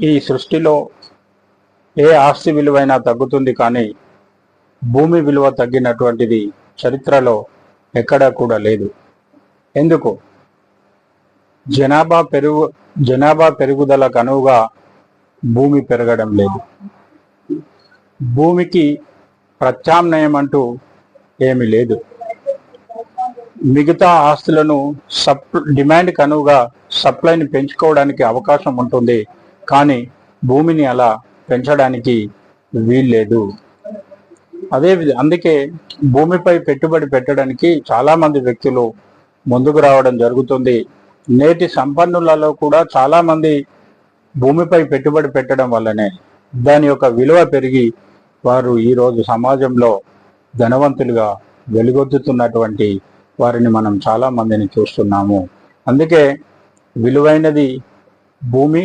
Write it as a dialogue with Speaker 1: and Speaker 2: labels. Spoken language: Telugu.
Speaker 1: ఈ సృష్టిలో ఏ ఆస్తి విలువైనా తగ్గుతుంది కానీ భూమి విలువ తగ్గినటువంటిది చరిత్రలో ఎక్కడా కూడా లేదు. ఎందుకు? జనాభా పెరుగు జనాభా పెరుగుదలకు అనువుగా భూమి పెరగడం లేదు. భూమికి ప్రత్యామ్నాయం అంటూ ఏమీ లేదు. మిగతా ఆస్తులను సప్ డిమాండ్కి అనువుగా సప్లైని పెంచుకోవడానికి అవకాశం ఉంటుంది. కానీ భూమిని అలా పెంచడానికి వీల్లేదు. అదే అందుకే భూమిపై పెట్టుబడి పెట్టడానికి చాలామంది వ్యక్తులు ముందుకు రావడం జరుగుతుంది. నేటి సంపన్నులలో కూడా చాలామంది భూమిపై పెట్టుబడి పెట్టడం వల్లనే దాని యొక్క విలువ పెరిగి వారు ఈరోజు సమాజంలో ధనవంతులుగా వెలుగొద్దుతున్నటువంటి వారిని మనం చాలా మందిని చూస్తున్నాము. అందుకే విలువైనది భూమి